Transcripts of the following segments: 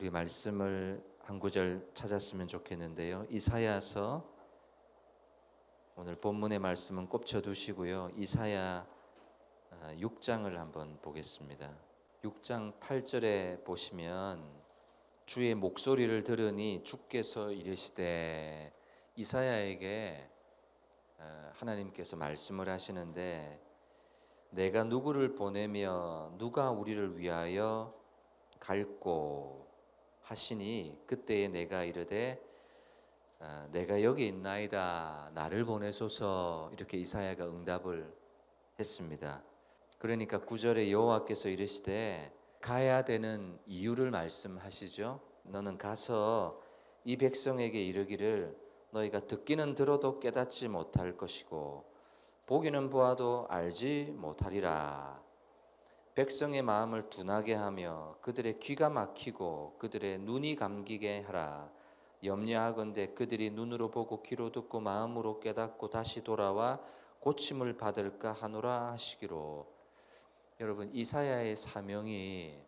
우리 말씀을 한 구절 찾았으면 좋겠는데요. 이사야서 오늘 본문의 말씀은 꼽쳐 두시고요. 이사야 6장을 한번 보겠습니다. 6장 8절에 보시면 주의 목소리를 들으니 주께서 이르시되 이사야에게 어, 하나님께서 말씀을 하시는데 내가 누구를 보내며 누가 우리를 위하여 갈고 하시니 그때에 내가 이르되 아, 내가 여기 있나이다 나를 보내소서 이렇게 이사야가 응답을 했습니다. 그러니까 구절에 여호와께서 이르시되 가야 되는 이유를 말씀하시죠. 너는 가서 이 백성에게 이르기를 너희가 듣기는 들어도 깨닫지 못할 것이고 보기는 보아도 알지 못하리라. 백성의 마음을 둔하게 하며 그들의 귀가 막히고 그들의 눈이 감기게 하라. 염려하건대 그들이 눈으로 보고 귀로 듣고 마음으로 깨닫고 다시 돌아와 고침을 받을까 하노라 하시기로. 여러분 이사야의 사명이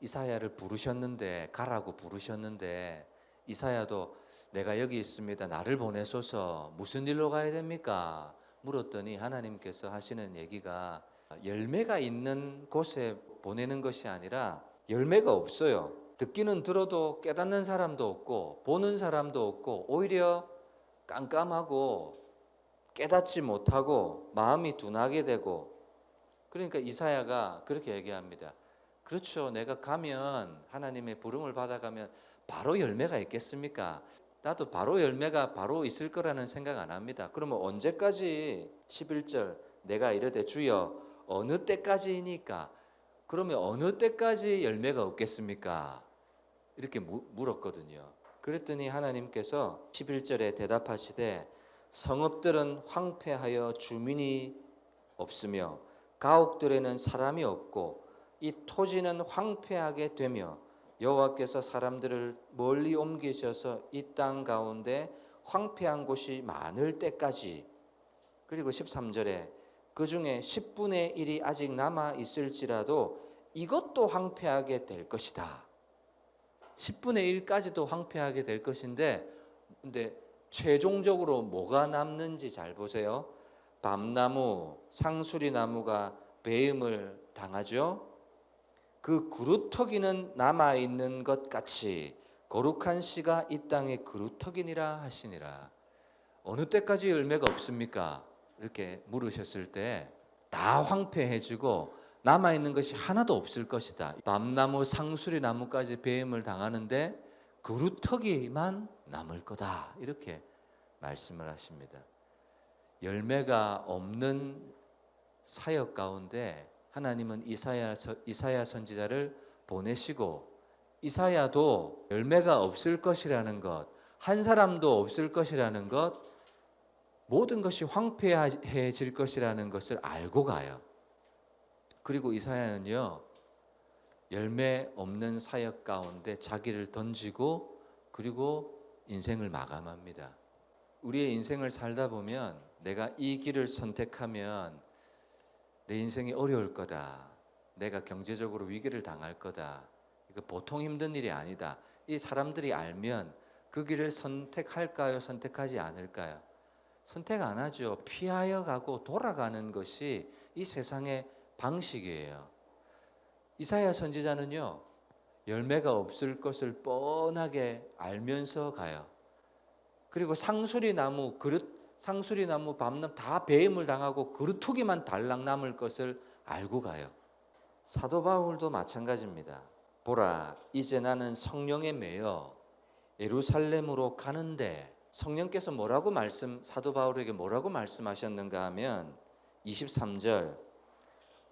이사야를 부르셨는데 가라고 부르셨는데 이사야도 내가 여기 있습니다. 나를 보내소서 무슨 일로 가야 됩니까? 물었더니 하나님께서 하시는 얘기가 열매가 있는 곳에 보내는 것이 아니라 열매가 없어요. 듣기는 들어도 깨닫는 사람도 없고 보는 사람도 없고 오히려 깜깜하고 깨닫지 못하고 마음이 둔하게 되고 그러니까 이사야가 그렇게 얘기합니다. 그렇죠. 내가 가면 하나님의 부름을 받아가면 바로 열매가 있겠습니까? 나도 바로 열매가 바로 있을 거라는 생각 안 합니다. 그러면 언제까지 11절 내가 이르되 주여 어느 때까지니까 그러면 어느 때까지 열매가 없겠습니까? 이렇게 무, 물었거든요. 그랬더니 하나님께서 11절에 대답하시되 성읍들은 황폐하여 주민이 없으며 가옥들에는 사람이 없고 이 토지는 황폐하게 되며 여호와께서 사람들을 멀리 옮기셔서 이 땅 가운데 황폐한 곳이 많을 때까지 그리고 13절에 그 중에 10분의 1이 아직 남아 있을지라도 이것도 황폐하게 될 것이다. 10분의 1까지도 황폐하게 될 것인데 근데 최종적으로 뭐가 남는지 잘 보세요. 밤나무, 상수리 나무가 배임을 당하죠. 그 그루터기는 남아 있는 것 같이 거룩한 씨가 이 땅에 그루터기니라 하시니라. 어느 때까지 열매가 없습니까? 이렇게 물으셨을 때 다 황폐해지고 남아 있는 것이 하나도 없을 것이다. 밤나무, 상수리 나무까지 배임을 당하는데 그루터기만 남을 거다. 이렇게 말씀을 하십니다. 열매가 없는 사역 가운데 하나님은 이사야, 이사야 선지자를 보내시고 이사야도 열매가 없을 것이라는 것, 한 사람도 없을 것이라는 것, 모든 것이 황폐해질 것이라는 것을 알고 가요. 그리고 이사야는요, 열매 없는 사역 가운데 자기를 던지고 그리고 인생을 마감합니다. 우리의 인생을 살다 보면 내가 이 길을 선택하면 내 인생이 어려울 거다. 내가 경제적으로 위기를 당할 거다. 이거 보통 힘든 일이 아니다. 이 사람들이 알면 그 길을 선택할까요? 선택하지 않을까요? 선택 안 하죠. 피하여 가고 돌아가는 것이 이 세상의 방식이에요. 이사야 선지자는요, 열매가 없을 것을 뻔하게 알면서 가요. 그리고 상수리 나무, 그릇, 상수리 나무, 밤나무 다 배임을 당하고 그루터기만 달랑 남을 것을 알고 가요. 사도 바울도 마찬가지입니다. 보라, 이제 나는 성령에 매여 예루살렘으로 가는데 성령께서 뭐라고 말씀 사도 바울에게 뭐라고 말씀하셨는가 하면 23절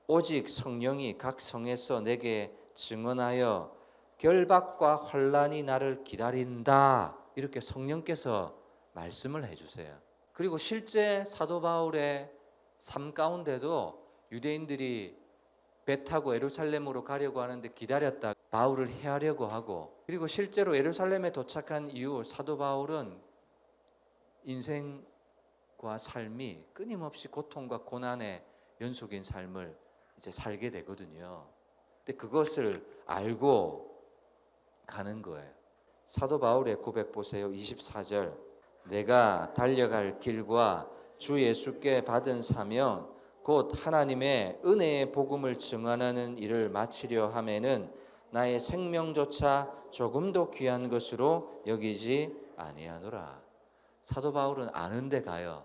오직 성령이 각 성에서 내게 증언하여 결박과 환란이 나를 기다린다 이렇게 성령께서 말씀을 해주세요. 그리고 실제 사도 바울의 삶 가운데도 유대인들이 배 타고 예루살렘으로 가려고 하는데 기다렸다 바울을 해하려고 하고 그리고 실제로 예루살렘에 도착한 이후 사도 바울은 인생과 삶이 끊임없이 고통과 고난의 연속인 삶을 이제 살게 되거든요. 근데 그것을 알고 가는 거예요. 사도 바울의 고백 보세요. 24절. 내가 달려갈 길과 주 예수께 받은 사명 곧 하나님의 은혜의 복음을 증언하는 일을 마치려 함에는 나의 생명조차 조금도 귀한 것으로 여기지 아니하노라. 사도 바울은 아는데 가요.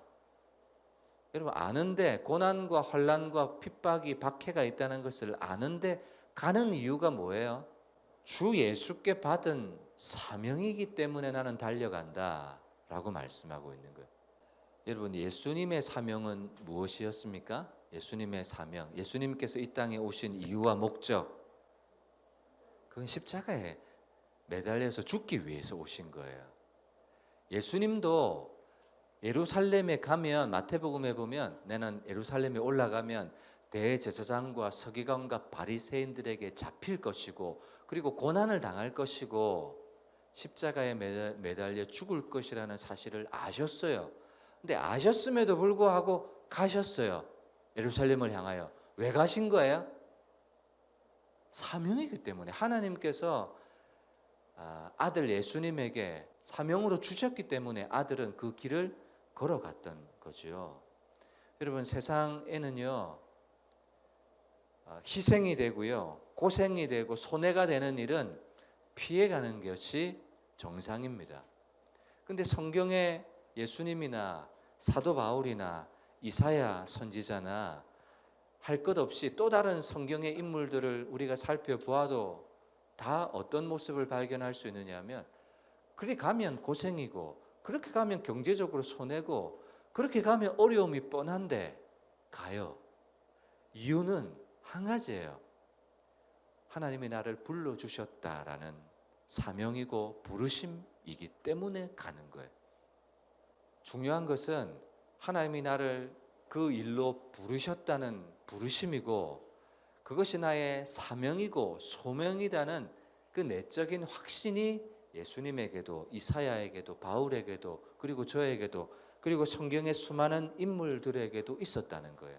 여러분 아는데 고난과 환란과 핍박이 박해가 있다는 것을 아는데 가는 이유가 뭐예요? 주 예수께 받은 사명이기 때문에 나는 달려간다라고 말씀하고 있는 거예요. 여러분 예수님의 사명은 무엇이었습니까? 예수님의 사명, 예수님께서 이 땅에 오신 이유와 목적 그건 십자가에 매달려서 죽기 위해서 오신 거예요. 예수님도 예루살렘에 가면 마태복음에 보면 나는 예루살렘에 올라가면 대제사장과 서기관과 바리새인들에게 잡힐 것이고 그리고 고난을 당할 것이고 십자가에 매달- 매달려 죽을 것이라는 사실을 아셨어요. 근데 아셨음에도 불구하고 가셨어요. 예루살렘을 향하여 왜 가신 거예요? 사명이기 때문에 하나님께서 아, 아들 예수님에게 사명으로 주셨기 때문에 아들은 그 길을 걸어갔던 거죠. 여러분 세상에는요 아, 희생이 되고요 고생이 되고 손해가 되는 일은 피해가는 것이 정상입니다. 근데 성경에 예수님이나 사도 바울이나 이사야 선지자나 할 것 없이 또 다른 성경의 인물들을 우리가 살펴보아도 다 어떤 모습을 발견할 수 있느냐면 그렇게 가면 고생이고 그렇게 가면 경제적으로 손해고 그렇게 가면 어려움이 뻔한데 가요. 이유는 한 가지예요. 하나님이 나를 불러 주셨다라는 사명이고 부르심이기 때문에 가는 거예요. 중요한 것은 하나님이 나를 그 일로 부르셨다는 부르심이고 그것이 나의 사명이고 소명이라는 그 내적인 확신이 예수님에게도 이사야에게도 바울에게도 그리고 저에게도 그리고 성경의 수많은 인물들에게도 있었다는 거예요.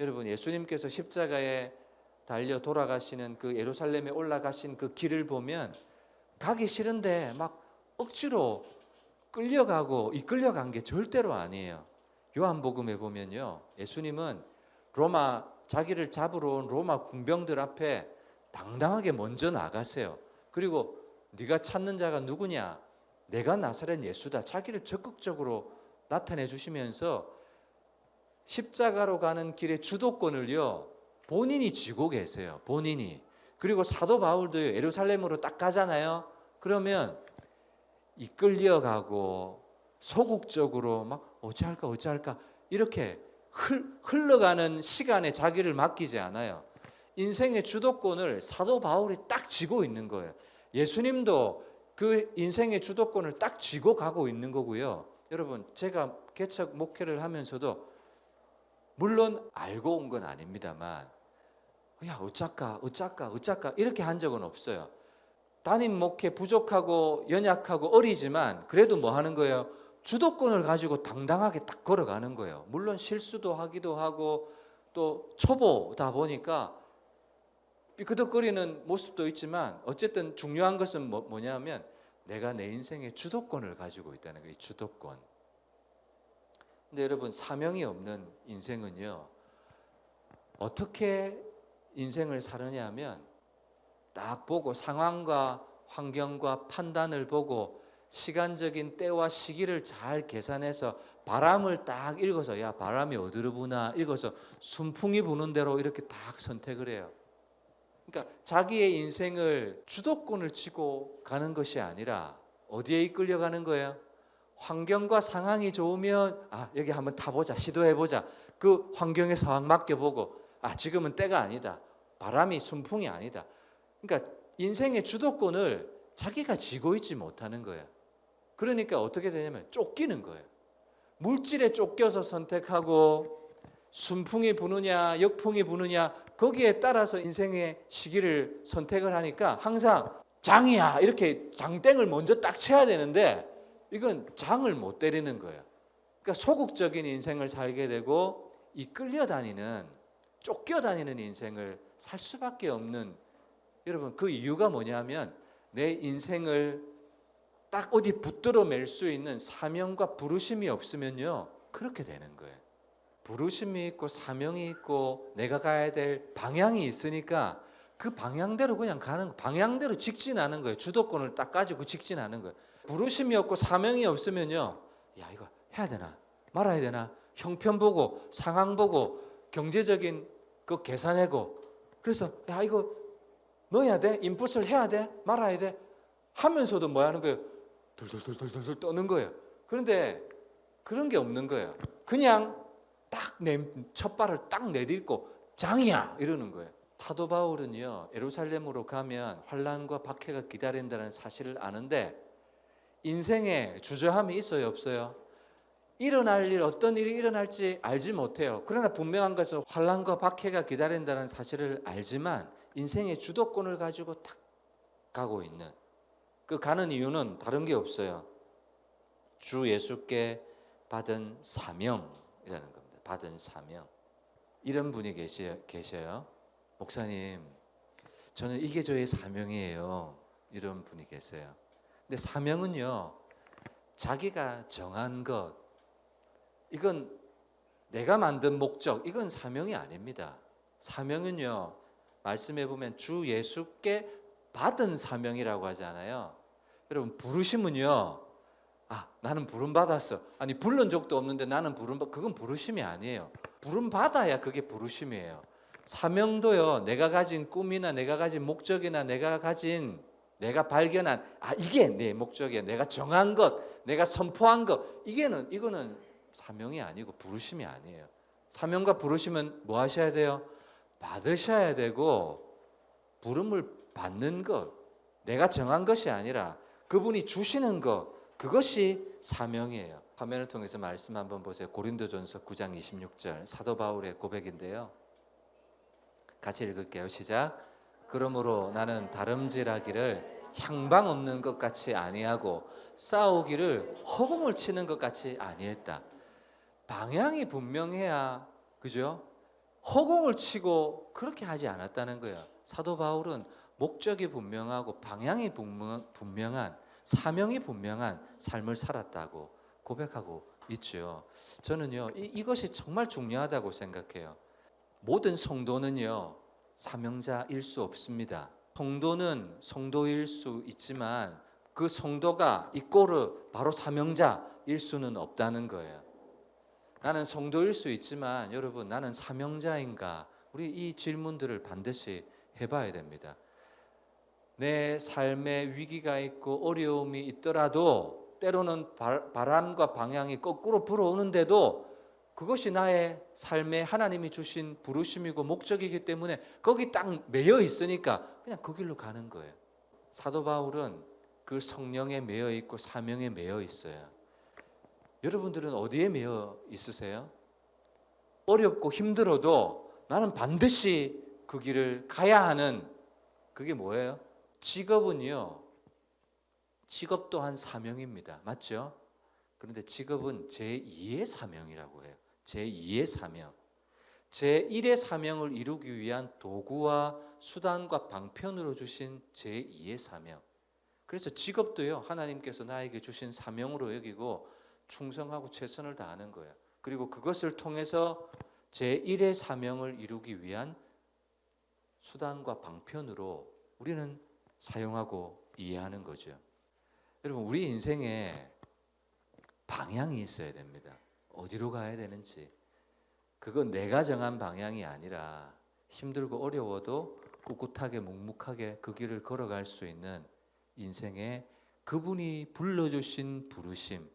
여러분 예수님께서 십자가에 달려 돌아가시는 그 예루살렘에 올라가신 그 길을 보면 가기 싫은데 막 억지로 끌려가고 이끌려간 게 절대로 아니에요. 요한복음에 보면요. 예수님은 로마 자기를 잡으러 온 로마 군병들 앞에 당당하게 먼저 나가세요. 그리고 네가 찾는 자가 누구냐? 내가 나사렛 예수다. 자기를 적극적으로 나타내 주시면서 십자가로 가는 길의 주도권을요. 본인이 쥐고 계세요. 본인이. 그리고 사도 바울도 예루살렘으로 딱 가잖아요. 그러면 이끌려가고 소극적으로 막 어찌할까 어찌할까 이렇게 흘, 흘러가는 시간에 자기를 맡기지 않아요. 인생의 주도권을 사도 바울이 딱 쥐고 있는 거예요. 예수님도 그 인생의 주도권을 딱 쥐고 가고 있는 거고요. 여러분, 제가 개척 목회를 하면서도 물론 알고 온 건 아닙니다만, 야, 어쩔까, 어쩔까, 어쩔까, 이렇게 한 적은 없어요. 담임 목회 부족하고 연약하고 어리지만, 그래도 뭐 하는 거예요? 주도권을 가지고 당당하게 딱 걸어가는 거예요. 물론 실수도 하기도 하고, 또 초보다 보니까 삐그덕거리는 모습도 있지만 어쨌든 중요한 것은 뭐, 뭐냐면 내가 내 인생의 주도권을 가지고 있다는 거예요. 주도권. 근데 여러분 사명이 없는 인생은요. 어떻게 인생을 사느냐 하면 딱 보고 상황과 환경과 판단을 보고 시간적인 때와 시기를 잘 계산해서 바람을 딱 읽어서 야 바람이 어디로 부나 읽어서 순풍이 부는 대로 이렇게 딱 선택을 해요. 그러니까 자기의 인생을 주도권을 쥐고 가는 것이 아니라 어디에 이끌려 가는 거예요? 환경과 상황이 좋으면 아 여기 한번 타보자 시도해 보자. 그 환경의 상황 맡겨보고 아 지금은 때가 아니다. 바람이 순풍이 아니다. 그러니까 인생의 주도권을 자기가 쥐고 있지 못하는 거예요. 그러니까 어떻게 되냐면 쫓기는 거예요. 물질에 쫓겨서 선택하고 순풍이 부느냐 역풍이 부느냐 거기에 따라서 인생의 시기를 선택을 하니까 항상 장이야 이렇게 장땡을 먼저 딱 쳐야 되는데 이건 장을 못 때리는 거예요. 그러니까 소극적인 인생을 살게 되고 이 끌려 다니는 쫓겨 다니는 인생을 살 수밖에 없는 여러분 그 이유가 뭐냐면 내 인생을 딱 어디 붙들어 맬 수 있는 사명과 부르심이 없으면요. 그렇게 되는 거예요. 부르심이 있고 사명이 있고 내가 가야 될 방향이 있으니까 그 방향대로 그냥 가는 거, 방향대로 직진하는 거예요. 주도권을 딱 가지고 직진하는 거예요. 부르심이 없고 사명이 없으면요. 야, 이거 해야 되나? 말아야 되나? 형편 보고 상황 보고 경제적인 그 계산하고 그래서 야, 이거 넣어야 돼? 인풋을 해야 돼? 말아야 돼? 하면서도 뭐 하는 거예요? 돌돌돌돌돌 떠는 거예요. 그런데 그런 게 없는 거예요. 그냥 딱내첫 발을 딱 내딛고 장이야 이러는 거예요. 사도 바울은요 예루살렘으로 가면 환란과 박해가 기다린다는 사실을 아는데 인생에 주저함이 있어요 없어요? 일어날 일 어떤 일이 일어날지 알지 못해요. 그러나 분명한 것은 환란과 박해가 기다린다는 사실을 알지만 인생의 주도권을 가지고 딱 가고 있는 그 가는 이유는 다른 게 없어요. 주 예수께 받은 사명이라는 겁니다. 받은 사명. 이런 분이 계시, 계셔요. 목사님, 저는 이게 저의 사명이에요. 이런 분이 계세요. 근데 사명은요, 자기가 정한 것, 이건 내가 만든 목적, 이건 사명이 아닙니다. 사명은요, 말씀해 보면 주 예수께 받은 사명이라고 하잖아요. 여러분 부르심은요. 아, 나는 부름 받았어. 아니 부른 적도 없는데 나는 부름 받 그건 부르심이 아니에요. 부름 받아야 그게 부르심이에요. 사명도요. 내가 가진 꿈이나 내가 가진 목적이나 내가 가진 내가 발견한 아 이게 내 목적이야. 내가 정한 것, 내가 선포한 것. 이게는 이거는 사명이 아니고 부르심이 아니에요. 사명과 부르심은 뭐 하셔야 돼요? 받으셔야 되고 부름을 받는 것, 내가 정한 것이 아니라 그분이 주시는 것, 그것이 사명이에요. 화면을 통해서 말씀 한번 보세요. 고린도전서 9장 26절 사도 바울의 고백인데요. 같이 읽을게요. 시작. 그러므로 나는 다름질하기를 향방 없는 것 같이 아니하고 싸우기를 허공을 치는 것 같이 아니했다. 방향이 분명해야 그죠? 허공을 치고 그렇게 하지 않았다는 거예요. 사도 바울은 목적이 분명하고 방향이 분명- 분명한 사명이 분명한 삶을 살았다고 고백하고 있죠. 저는요 이, 이것이 정말 중요하다고 생각해요. 모든 성도는요 사명자일 수 없습니다. 성도는 성도일 수 있지만 그 성도가 이꼬르 바로 사명자일 수는 없다는 거예요. 나는 성도일 수 있지만 여러분 나는 사명자인가? 우리 이 질문들을 반드시 해봐야 됩니다. 내 삶에 위기가 있고 어려움이 있더라도 때로는 바- 바람과 방향이 거꾸로 불어오는데도 그것이 나의 삶에 하나님이 주신 부르심이고 목적이기 때문에 거기 딱 매여 있으니까 그냥 그 길로 가는 거예요. 사도 바울은 그 성령에 매여 있고 사명에 매여 있어요. 여러분들은 어디에 매여 있으세요? 어렵고 힘들어도 나는 반드시 그 길을 가야 하는 그게 뭐예요? 직업은요. 직업 또한 사명입니다. 맞죠? 그런데 직업은 제2의 사명이라고 해요. 제2의 사명. 제1의 사명을 이루기 위한 도구와 수단과 방편으로 주신 제2의 사명. 그래서 직업도요. 하나님께서 나에게 주신 사명으로 여기고 충성하고 최선을 다하는 거예요. 그리고 그것을 통해서 제1의 사명을 이루기 위한 수단과 방편으로 우리는 사용하고 이해하는 거죠. 여러분, 우리 인생에 방향이 있어야 됩니다. 어디로 가야 되는지. 그건 내가 정한 방향이 아니라 힘들고 어려워도 꿋꿋하게 묵묵하게 그 길을 걸어갈 수 있는 인생에 그분이 불러주신 부르심,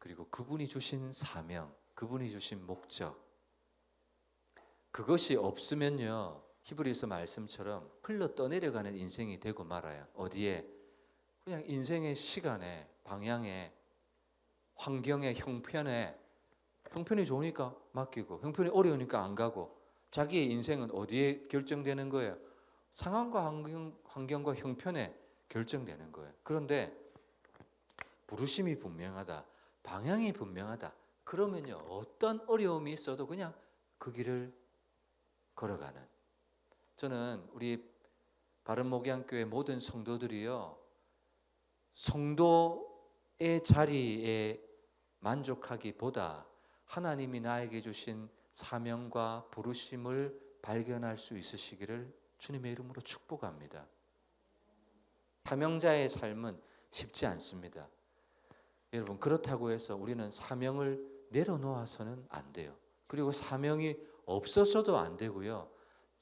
그리고 그분이 주신 사명, 그분이 주신 목적. 그것이 없으면요. 히브리서 말씀처럼 흘러 떠내려가는 인생이 되고 말아요. 어디에? 그냥 인생의 시간에, 방향에, 환경에, 형편에 형편이 좋으니까 맡기고 형편이 어려우니까 안 가고 자기의 인생은 어디에 결정되는 거예요? 상황과 환경, 환경과 형편에 결정되는 거예요. 그런데 부르심이 분명하다. 방향이 분명하다. 그러면요. 어떤 어려움이 있어도 그냥 그 길을 걸어가는 저는 우리 바른 목양교회 모든 성도들이요. 성도의 자리에 만족하기보다 하나님이 나에게 주신 사명과 부르심을 발견할 수 있으시기를 주님의 이름으로 축복합니다. 사명자의 삶은 쉽지 않습니다. 여러분 그렇다고 해서 우리는 사명을 내려놓아서는 안 돼요. 그리고 사명이 없어서도 안 되고요.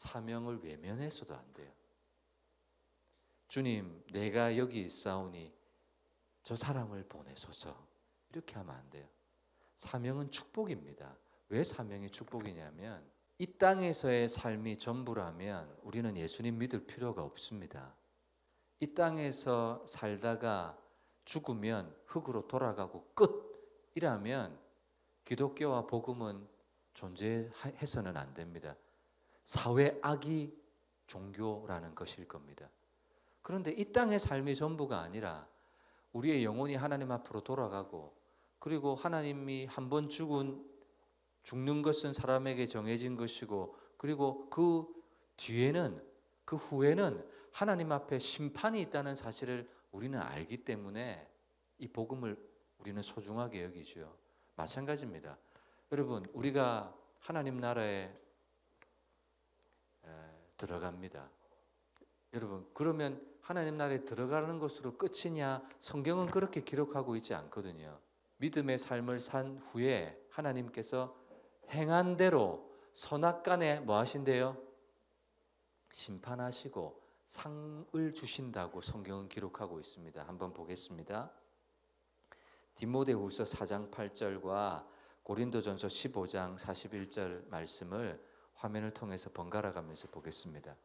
사명을 외면해서도 안 돼요. 주님, 내가 여기 있사오니 저 사람을 보내소서. 이렇게 하면 안 돼요. 사명은 축복입니다. 왜 사명이 축복이냐면 이 땅에서의 삶이 전부라면 우리는 예수님 믿을 필요가 없습니다. 이 땅에서 살다가 죽으면 흙으로 돌아가고 끝이라면 기독교와 복음은 존재해서는 안 됩니다. 사회 악이 종교라는 것일 겁니다. 그런데 이 땅의 삶이 전부가 아니라 우리의 영혼이 하나님 앞으로 돌아가고 그리고 하나님이 한 번 죽은 죽는 것은 사람에게 정해진 것이고 그리고 그 뒤에는 그 후에는 하나님 앞에 심판이 있다는 사실을 우리는 알기 때문에 이 복음을 우리는 소중하게 여기죠. 마찬가지입니다. 여러분, 우리가 하나님 나라에 들어갑니다. 여러분, 그러면 하나님 나라에 들어가는 것으로 끝이냐? 성경은 그렇게 기록하고 있지 않거든요. 믿음의 삶을 산 후에 하나님께서 행한 대로 선악간에 뭐 하신대요? 심판하시고 상을 주신다고 성경은 기록하고 있습니다. 한번 보겠습니다. 디모데후서 4장 8절과 고린도전서 15장 41절 말씀을 화면을 통해서 번갈아 가면서 보겠습니다.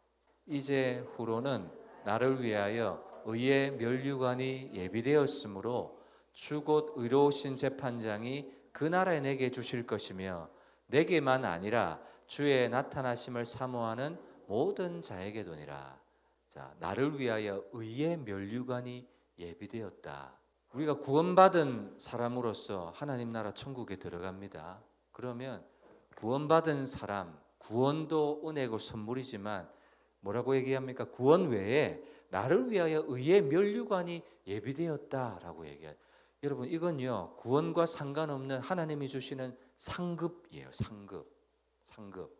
이제 후로는 나를 위하여 의의 면류관이 예비되었으므로 주곧 의로우신 재판장이 그 나라에 내게 주실 것이며 내게만 아니라 주의 나타나심을 사모하는 모든 자에게 도니라. 자, 나를 위하여 의의 면류관이 예비되었다. 우리가 구원받은 사람으로서 하나님 나라 천국에 들어갑니다. 그러면 구원받은 사람, 구원도 은혜고 선물이지만 뭐라고 얘기합니까? 구원 외에 나를 위하여 의의 면류관이 예비되었다라고 얘기해요. 여러분 이건요 구원과 상관없는 하나님이 주시는 상급이에요. 상급, 상급.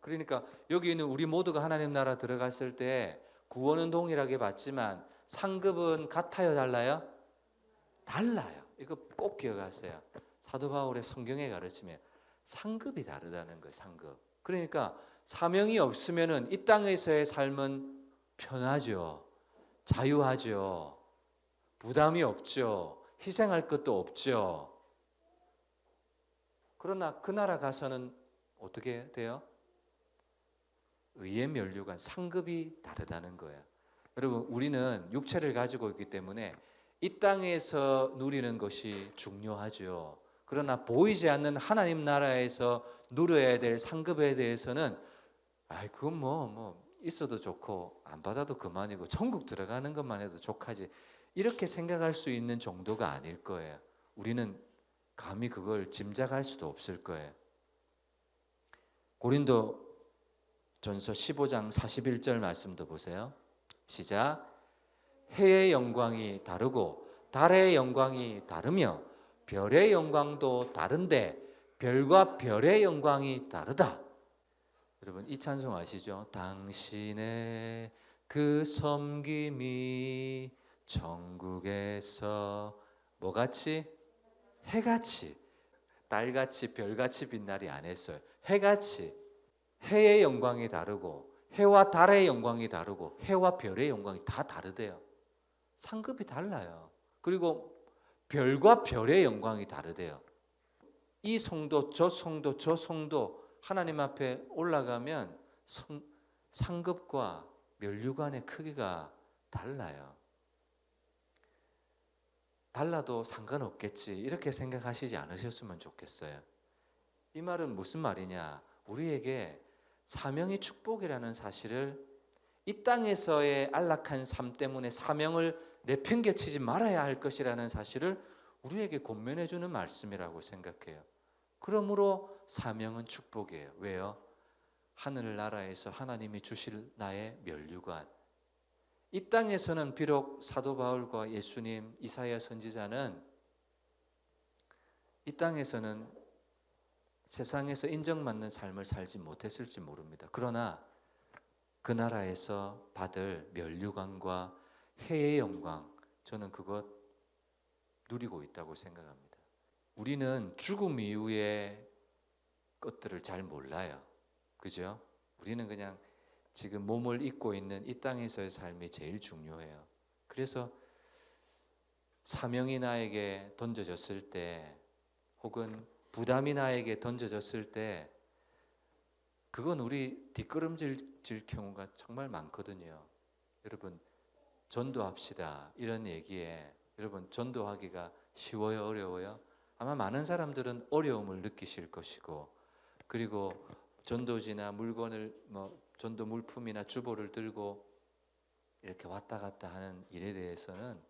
그러니까 여기 있는 우리 모두가 하나님 나라 들어갔을 때 구원은 동일하게 받지만 상급은 같아요, 달라요? 달라요. 이거 꼭 기억하세요. 사도 바울의 성경에 가르치면 상급이 다르다는 거예요. 상급. 그러니까 사명이 없으면은 이 땅에서의 삶은 편하죠. 자유하죠. 부담이 없죠. 희생할 것도 없죠. 그러나 그 나라 가서는 어떻게 돼요? 의의 면류관 상급이 다르다는 거예요. 여러분 우리는 육체를 가지고 있기 때문에 이 땅에서 누리는 것이 중요하죠. 그러나 보이지 않는 하나님 나라에서 누려야 될 상급에 대해서는 아, 그건 뭐, 뭐, 있어도 좋고, 안 받아도 그만이고, 천국 들어가는 것만 해도 족하지. 이렇게 생각할 수 있는 정도가 아닐 거예요. 우리는 감히 그걸 짐작할 수도 없을 거예요. 고린도 전서 15장 41절 말씀도 보세요. 시작. 해의 영광이 다르고, 달의 영광이 다르며, 별의 영광도 다른데, 별과 별의 영광이 다르다. 여러분 이 찬송 아시죠? 당신의 그 섬김이 천국에서 뭐같이 해같이 달같이 별같이 빛날이 안 했어요. 해같이 해의 영광이 다르고 해와 달의 영광이 다르고 해와 별의 영광이 다 다르대요. 상급이 달라요. 그리고 별과 별의 영광이 다르대요. 이 성도 저 성도 저 성도 하나님 앞에 올라가면 성, 상급과 면류관의 크기가 달라요. 달라도 상관없겠지 이렇게 생각하시지 않으셨으면 좋겠어요. 이 말은 무슨 말이냐? 우리에게 사명이 축복이라는 사실을 이 땅에서의 안락한 삶 때문에 사명을 내팽개치지 말아야 할 것이라는 사실을 우리에게 권면해 주는 말씀이라고 생각해요. 그러므로 사명은 축복이에요. 왜요? 하늘 나라에서 하나님이 주실 나의 면류관, 이 땅에서는 비록 사도 바울과 예수님, 이사야 선지자는 이 땅에서는 세상에서 인정받는 삶을 살지 못했을지 모릅니다. 그러나 그 나라에서 받을 면류관과 해의 영광 저는 그것 누리고 있다고 생각합니다. 우리는 죽음 이후의 것들을 잘 몰라요. 그죠? 우리는 그냥 지금 몸을 입고 있는 이 땅에서의 삶이 제일 중요해요. 그래서 사명이 나에게 던져졌을 때 혹은 부담이 나에게 던져졌을 때 그건 우리 뒷걸음질 질 경우가 정말 많거든요. 여러분 전도합시다 이런 얘기에 여러분 전도하기가 쉬워요 어려워요? 아마 많은 사람들은 어려움을 느끼실 것이고 그리고 전도지나 물건을 뭐 전도 물품이나 주보를 들고 이렇게 왔다 갔다 하는 일에 대해서는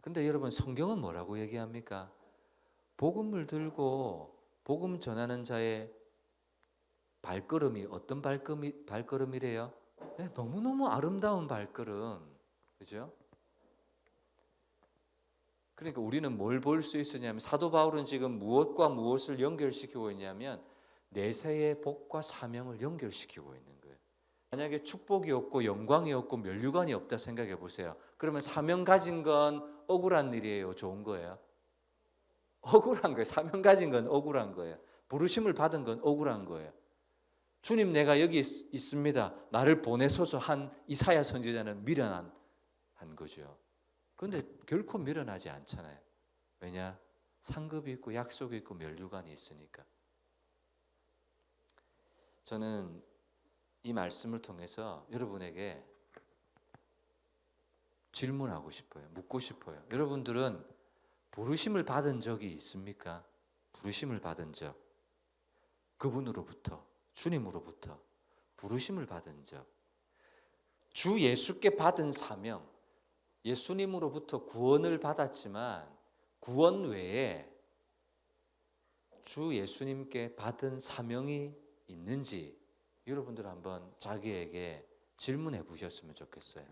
근데 여러분 성경은 뭐라고 얘기합니까? 복음을 들고 복음 전하는 자의 발걸음이 어떤 발걸음이 발걸음이래요? 네, 너무너무 아름다운 발걸음. 그죠? 그러니까 우리는 뭘 볼 수 있으냐면 사도 바울은 지금 무엇과 무엇을 연결시키고 있냐면 내세의 복과 사명을 연결시키고 있는 거예요. 만약에 축복이 없고 영광이 없고 면류관이 없다 생각해 보세요. 그러면 사명 가진 건 억울한 일이에요. 좋은 거예요. 억울한 거예요. 사명 가진 건 억울한 거예요. 부르심을 받은 건 억울한 거예요. 주님 내가 여기 있, 습니다 나를 보내소서 한 이사야 선지자는 미련한 한 거죠. 그런데 결코 미련하지 않잖아요. 왜냐? 상급이 있고 약속이 있고 면류관이 있으니까. 저는 이 말씀을 통해서 여러분에게 질문하고 싶어요. 묻고 싶어요. 여러분들은 부르심을 받은 적이 있습니까? 부르심을 받은 적. 그분으로부터, 주님으로부터 부르심을 받은 적. 주 예수께 받은 사명. 예수님으로부터 구원을 받았지만 구원 외에 주 예수님께 받은 사명이 있는지 여러분들 한번 자기에게 질문해 보셨으면 좋겠어요.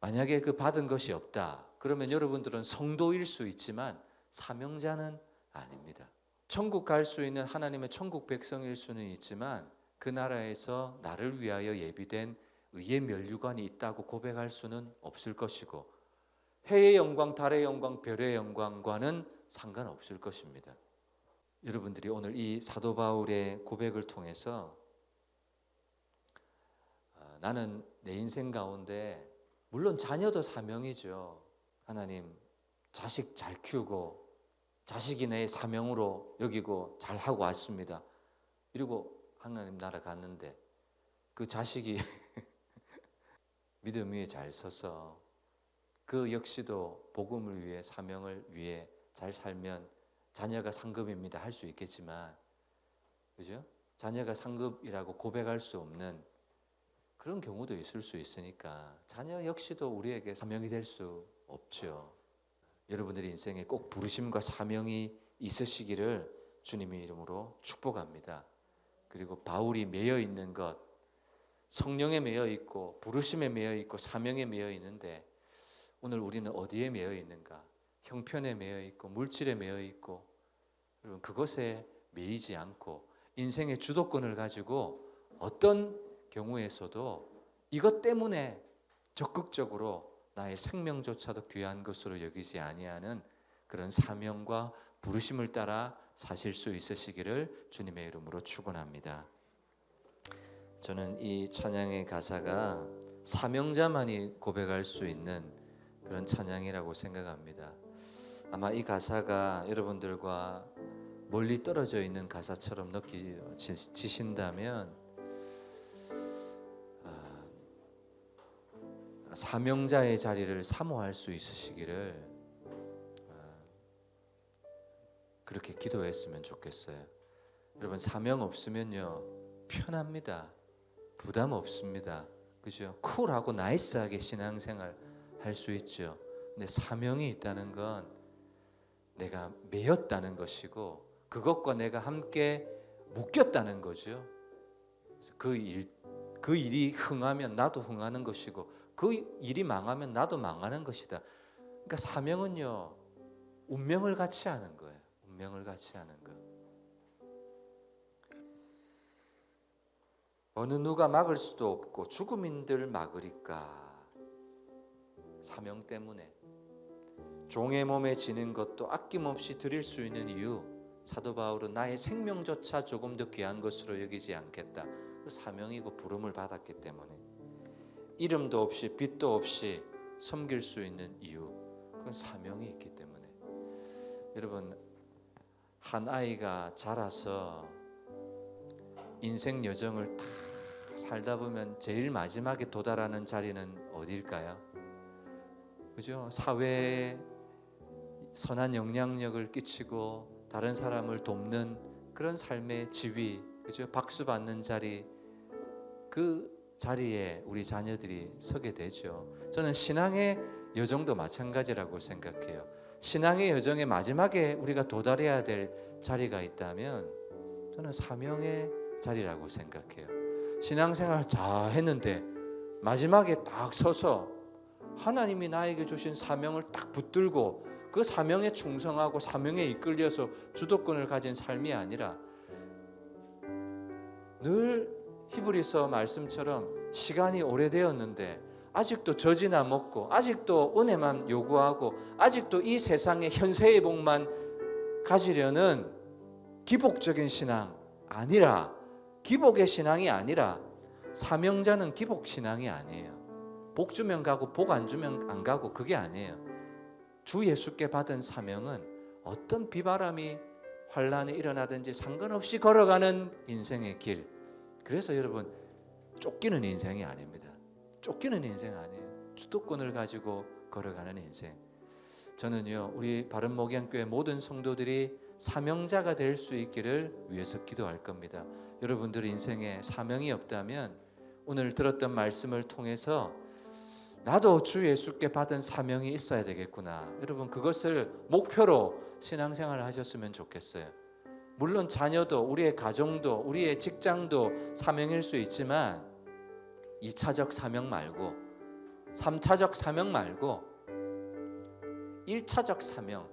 만약에 그 받은 것이 없다. 그러면 여러분들은 성도일 수 있지만 사명자는 아닙니다. 천국 갈 수 있는 하나님의 천국 백성일 수는 있지만 그 나라에서 나를 위하여 예비된 의의 면류관이 있다고 고백할 수는 없을 것이고 해의 영광, 달의 영광, 별의 영광과는 상관없을 것입니다. 여러분들이 오늘 이 사도 바울의 고백을 통해서 아, 나는 내 인생 가운데 물론 자녀도 사명이죠. 하나님 자식 잘 키우고 자식이 내 사명으로 여기고 잘 하고 왔습니다. 이러고 하나님 나라 갔는데 그 자식이 믿음 위에 잘 서서 그 역시도 복음을 위해 사명을 위해 잘 살면 자녀가 상급입니다 할 수 있겠지만 그죠? 자녀가 상급이라고 고백할 수 없는 그런 경우도 있을 수 있으니까 자녀 역시도 우리에게 사명이 될 수 없죠. 여러분들의 인생에 꼭 부르심과 사명이 있으시기를 주님의 이름으로 축복합니다. 그리고 바울이 매여 있는 것 성령에 매여 있고 부르심에 매여 있고 사명에 매여 있는데 오늘 우리는 어디에 매여 있는가? 형편에 매여 있고 물질에 매여 있고 여러분 그것에 매이지 않고 인생의 주도권을 가지고 어떤 경우에서도 이것 때문에 적극적으로 나의 생명조차도 귀한 것으로 여기지 아니하는 그런 사명과 부르심을 따라 사실 수 있으시기를 주님의 이름으로 축원합니다. 저는 이 찬양의 가사가 사명자만이 고백할 수 있는 그런 찬양이라고 생각합니다. 아마 이 가사가 여러분들과 멀리 떨어져 있는 가사처럼 느끼신다면 아, 사명자의 자리를 사모할 수 있으시기를 아, 그렇게 기도했으면 좋겠어요. 여러분 사명 없으면요 편합니다. 부담 없습니다. 그죠? 쿨하고 나이스하게 신앙생활 할 수 있죠. 근데 사명이 있다는 건 내가 매였다는 것이고 그것과 내가 함께 묶였다는 거죠. 그 일, 그 일이 흥하면 나도 흥하는 것이고 그 일이 망하면 나도 망하는 것이다. 그러니까 사명은요 운명을 같이 하는 거예요. 운명을 같이 하는 거. 어느 누가 막을 수도 없고 죽음인들 막으리까 사명 때문에. 종의 몸에 지는 것도 아낌없이 드릴 수 있는 이유 사도 바울은 나의 생명조차 조금 더 귀한 것으로 여기지 않겠다. 그 사명이고 부름을 받았기 때문에. 이름도 없이 빛도 없이 섬길 수 있는 이유 그건 사명이 있기 때문에. 여러분 한 아이가 자라서 인생 여정을 다 살다 보면 제일 마지막에 도달하는 자리는 어디일까요? 그죠? 사회에 선한 영향력을 끼치고 다른 사람을 돕는 그런 삶의 지위, 그죠? 박수 받는 자리 그 자리에 우리 자녀들이 서게 되죠. 저는 신앙의 여정도 마찬가지라고 생각해요. 신앙의 여정의 마지막에 우리가 도달해야 될 자리가 있다면 저는 사명의 자리라고 생각해요. 신앙생활 다 했는데 마지막에 딱 서서 하나님이 나에게 주신 사명을 딱 붙들고 그 사명에 충성하고 사명에 이끌려서 주도권을 가진 삶이 아니라 늘 히브리서 말씀처럼 시간이 오래되었는데 아직도 젖이나 먹고 아직도 은혜만 요구하고 아직도 이 세상의 현세의 복만 가지려는 기복적인 신앙 아니라 기복의 신앙이 아니라 사명자는 기복 신앙이 아니에요. 복 주면 가고 복 안 주면 안 가고 그게 아니에요. 주 예수께 받은 사명은 어떤 비바람이 환란이 일어나든지 상관없이 걸어가는 인생의 길. 그래서 여러분 쫓기는 인생이 아닙니다. 쫓기는 인생 아니에요. 주도권을 가지고 걸어가는 인생. 저는요 우리 바른 목양교회 모든 성도들이 사명자가 될 수 있기를 위해서 기도할 겁니다. 여러분들 인생에 사명이 없다면 오늘 들었던 말씀을 통해서 나도 주 예수께 받은 사명이 있어야 되겠구나. 여러분 그것을 목표로 신앙생활을 하셨으면 좋겠어요. 물론 자녀도 우리의 가정도 우리의 직장도 사명일 수 있지만 2차적 사명 말고 3차적 사명 말고 1차적 사명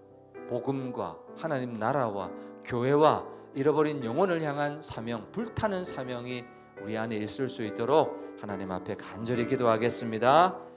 복음과 하나님 나라와 교회와 잃어버린 영혼을 향한 사명 불타는 사명이 우리 안에 있을 수 있도록 하나님 앞에 간절히 기도하겠습니다.